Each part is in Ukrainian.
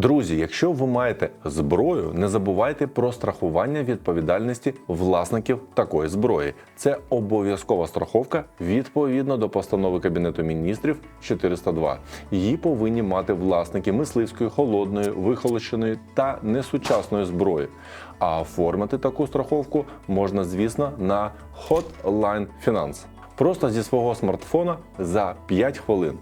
Друзі, якщо ви маєте зброю, не забувайте про страхування відповідальності власників такої зброї. Це обов'язкова страховка відповідно до постанови Кабінету міністрів 402. Її повинні мати власники мисливської, холодної, вихолощеної та несучасної зброї. А оформити таку страховку можна, звісно, на Hotline Finance. Просто зі свого смартфона за 5 хвилин.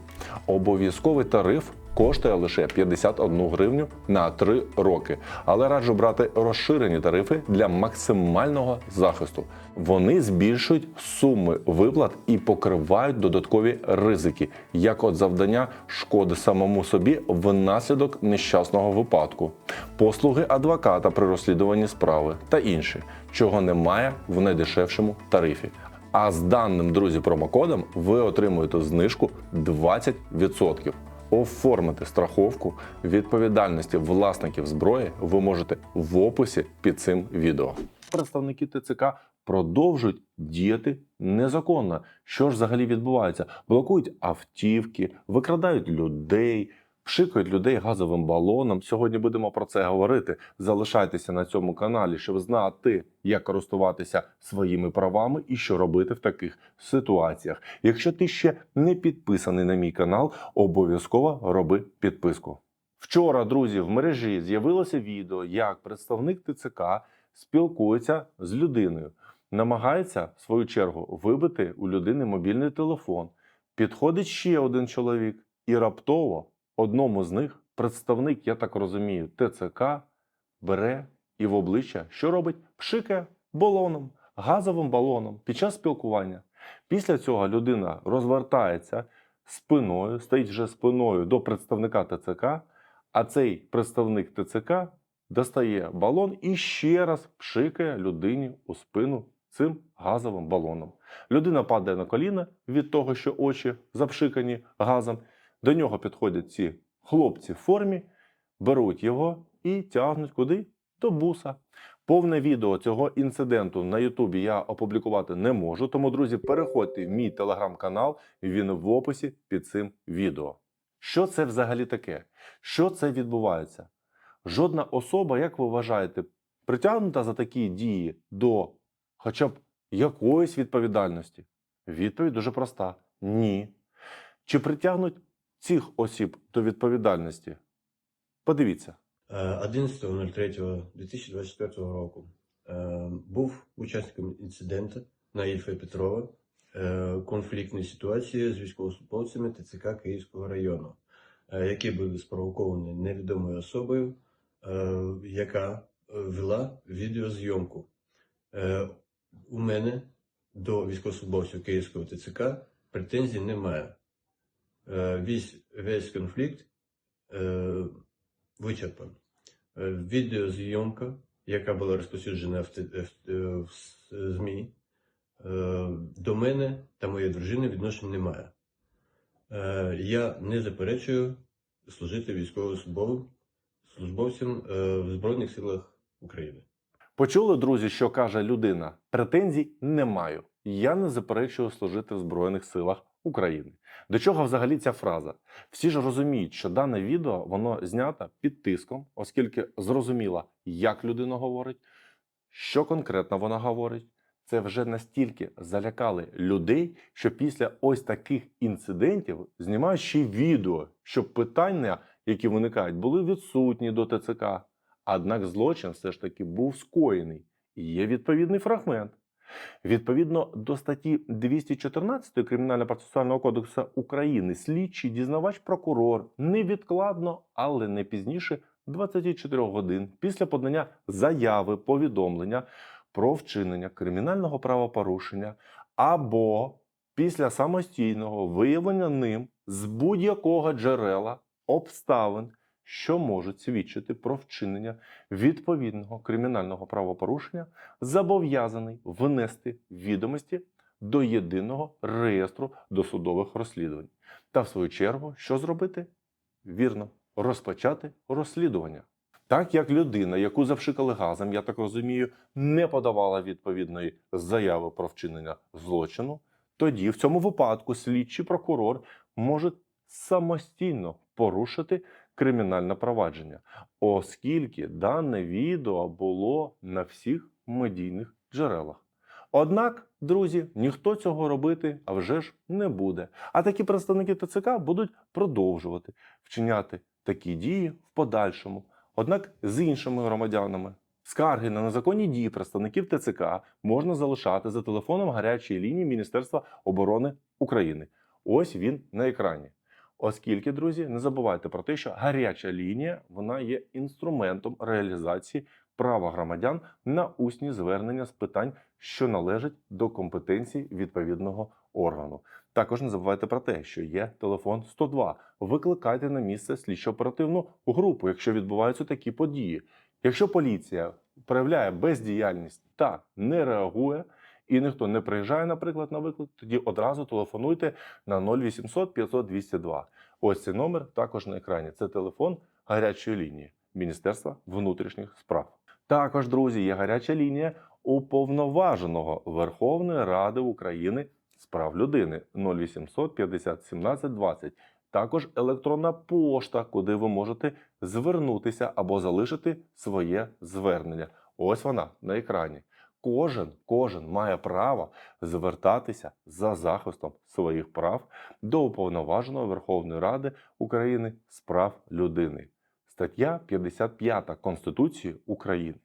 Обов'язковий тариф коштує лише 51 гривню на 3 роки. Але раджу брати розширені тарифи для максимального захисту. Вони збільшують суми виплат і покривають додаткові ризики, як от завдання шкоди самому собі внаслідок нещасного випадку, послуги адвоката при розслідуванні справи та інше, чого немає в найдешевшому тарифі. А з даним друзі промокодом ви отримуєте знижку 20%. Оформити страховку відповідальності власників зброї ви можете в описі під цим відео. Представники ТЦК продовжують діяти незаконно. Що ж взагалі відбувається? Блокують автівки, викрадають людей, пшикають людей газовим балоном. Сьогодні будемо про це говорити. Залишайтеся на цьому каналі, щоб знати, як користуватися своїми правами і що робити в таких ситуаціях. Якщо ти ще не підписаний на мій канал, обов'язково роби підписку. Вчора, друзі, в мережі з'явилося відео, як представник ТЦК спілкується з людиною, намагається в свою чергу вибити у людини мобільний телефон. Підходить ще один чоловік, і раптово одному з них представник, я так розумію, ТЦК бере і в обличчя, що робить? Пшикає балоном, газовим балоном під час спілкування. Після цього людина розвертається спиною, стоїть вже спиною до представника ТЦК, а цей представник ТЦК достає балон і ще раз пшикає людині у спину цим газовим балоном. Людина падає на коліна від того, що очі запшикані газом. До нього підходять ці хлопці в формі, беруть його і тягнуть куди? До буса. Повне відео цього інциденту на Ютубі я опублікувати не можу. Тому, друзі, переходьте в мій телеграм-канал, він в описі під цим відео. Що це взагалі таке? Що це відбувається? Жодна особа, як ви вважаєте, притягнута за такі дії до хоча б якоїсь відповідальності? Відповідь дуже проста: ні. Чи притягнуть цих осіб до відповідальності? Подивіться. Е, 11.03.2024 року е, був учасником інциденту на Ільфа Петрова е, конфліктної ситуації з військовослужбовцями ТЦК Київського району, е, які були спровоковані невідомою особою, е, яка е, вела відеозйомку. Е, У мене до військовослужбовців Київського ТЦК претензій немає. Е, Весь, весь конфлікт е, вичерпан. Е, Відеозйомка, яка була розповсюджена в, ЗМІ, до мене та моєї дружини відношень немає. Я не заперечую служити військовослужбовим службовцям е, в Збройних силах України. Почули, друзі, що каже людина: претензій не маю. Я не заперечую служити в Збройних силах України. До чого взагалі ця фраза? Всі ж розуміють, що дане відео воно знято під тиском, оскільки зрозуміло, як людина говорить, що конкретно вона говорить. Це вже настільки залякали людей, що після ось таких інцидентів знімають ще й відео, щоб питання, які виникають, були відсутні до ТЦК. Однак злочин все ж таки був скоєний і є відповідний фрагмент. Відповідно до статті 214 Кримінально-процесуального кодексу України, слідчий дізнавач прокурор невідкладно, але не пізніше 24 годин після подання заяви повідомлення про вчинення кримінального правопорушення або після самостійного виявлення ним з будь-якого джерела обставин, що можуть свідчити про вчинення відповідного кримінального правопорушення, зобов'язаний внести відомості до єдиного реєстру досудових розслідувань. Та в свою чергу, що зробити? Вірно, розпочати розслідування. Так як людина, яку завшикали газом, я так розумію, не подавала відповідної заяви про вчинення злочину, тоді в цьому випадку слідчий прокурор може самостійно порушити кримінальне провадження, оскільки дане відео було на всіх медійних джерелах. Однак, друзі, ніхто цього робити а вже ж не буде. А такі представники ТЦК будуть продовжувати вчиняти такі дії в подальшому, однак з іншими громадянами. Скарги на незаконні дії представників ТЦК можна залишати за телефоном гарячої лінії Міністерства оборони України. Ось він на екрані. Оскільки, друзі, не забувайте про те, що гаряча лінія вона є інструментом реалізації права громадян на усні звернення з питань, що належать до компетенції відповідного органу. Також не забувайте про те, що є телефон 102. Викликайте на місце слідчо-оперативну групу, якщо відбуваються такі події. Якщо поліція проявляє бездіяльність та не реагує, і ніхто не приїжджає, наприклад, на виклик, тоді одразу телефонуйте на 0800 500 202. Ось цей номер також на екрані. Це телефон гарячої лінії Міністерства внутрішніх справ. Також, друзі, є гаряча лінія уповноваженого Верховної Ради України з прав людини 0800 50 17 20. Також електронна пошта, куди ви можете звернутися або залишити своє звернення. Ось вона на екрані. Кожен, кожен має право звертатися за захистом своїх прав до уповноваженого Верховної Ради України з прав людини. Стаття 55 Конституції України.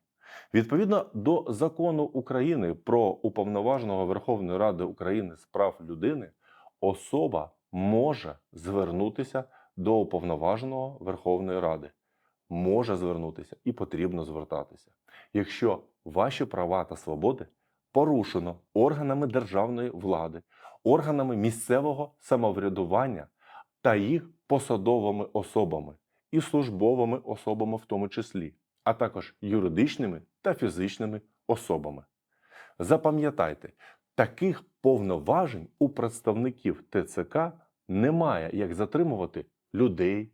Відповідно до закону України про уповноваженого Верховної Ради України з прав людини, особа може звернутися до уповноваженого Верховної Ради. Може звернутися і потрібно звертатися. Якщо ваші права та свободи порушено органами державної влади, органами місцевого самоврядування та їх посадовими особами і службовими особами, в тому числі, а також юридичними та фізичними особами. Запам'ятайте, таких повноважень у представників ТЦК немає, як затримувати людей,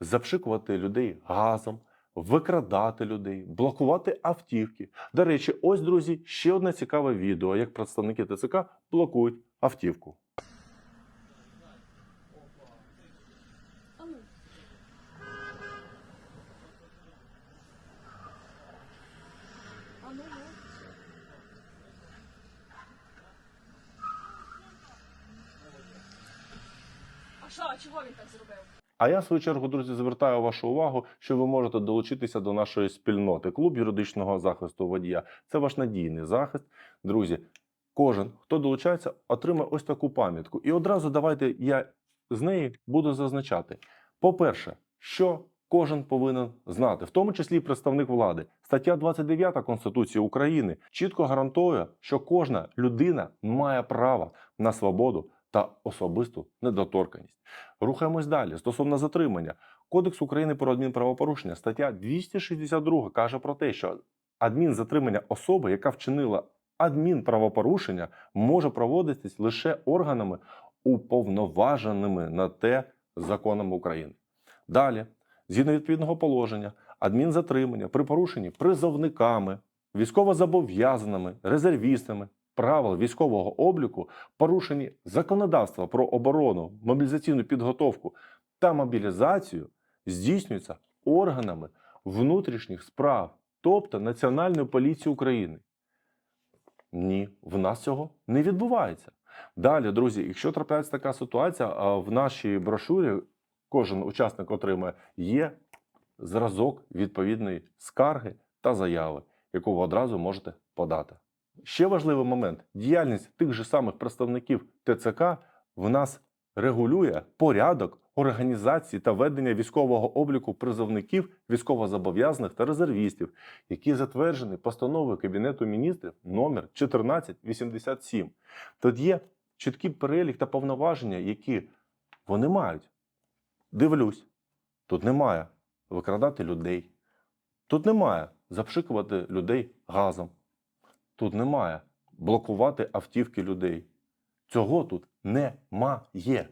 запшикувати людей газом, викрадати людей, блокувати автівки. До речі, ось, друзі, ще одне цікаве відео, як представники ТЦК блокують автівку. А що, а чого він так зробив? А я, в свою чергу, друзі, звертаю вашу увагу, що ви можете долучитися до нашої спільноти клуб юридичного захисту водія. Це ваш надійний захист. Друзі, кожен, хто долучається, отримає ось таку пам'ятку. І одразу давайте я з неї буду зазначати. По-перше, що кожен повинен знати, в тому числі і представник влади. Стаття 29 Конституції України чітко гарантує, що кожна людина має право на свободу та особисту недоторканність. Рухаємось далі. Стосовно затримання. Кодекс України про адмінправопорушення, стаття 262 каже про те, що адмінзатримання особи, яка вчинила адмінправопорушення, може проводитись лише органами, уповноваженими на те законами України. Далі, згідно відповідного положення, адмінзатримання при порушенні призовниками, військовозобов'язаними, резервістами правил військового обліку, порушені законодавства про оборону, мобілізаційну підготовку та мобілізацію, здійснюються органами внутрішніх справ, тобто Національної поліції України. Ні, в нас цього не відбувається. Далі, друзі, якщо трапляється така ситуація, в нашій брошурі кожен учасник отримає є зразок відповідної скарги та заяви, яку ви одразу можете подати. Ще важливий момент: діяльність тих же самих представників ТЦК в нас регулює порядок організації та ведення військового обліку призовників, військовозобов'язаних та резервістів, який затверджений постановою Кабінету міністрів номер 1487. Тут є чіткий перелік та повноваження, які вони мають. Дивлюсь, тут немає викрадати людей, тут немає запшикувати людей газом. Тут немає блокувати автівки людей. Цього тут немає.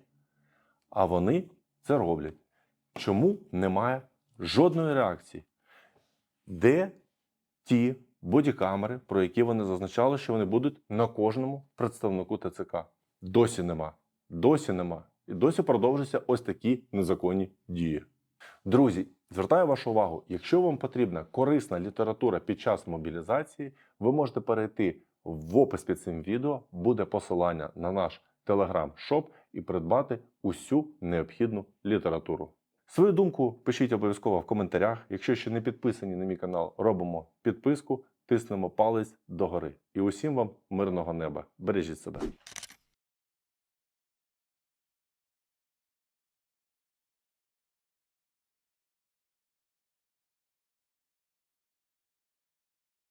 А вони це роблять. Чому немає жодної реакції? Де ті бодікамери, про які вони зазначали, що вони будуть на кожному представнику ТЦК? Досі нема. Досі нема. І досі продовжуються ось такі незаконні дії. Друзі, звертаю вашу увагу, якщо вам потрібна корисна література під час мобілізації, ви можете перейти в опис під цим відео, буде посилання на наш телеграм-шоп і придбати усю необхідну літературу. Свою думку пишіть обов'язково в коментарях. Якщо ще не підписані на мій канал, робимо підписку, тиснемо палець догори. І усім вам мирного неба. Бережіть себе.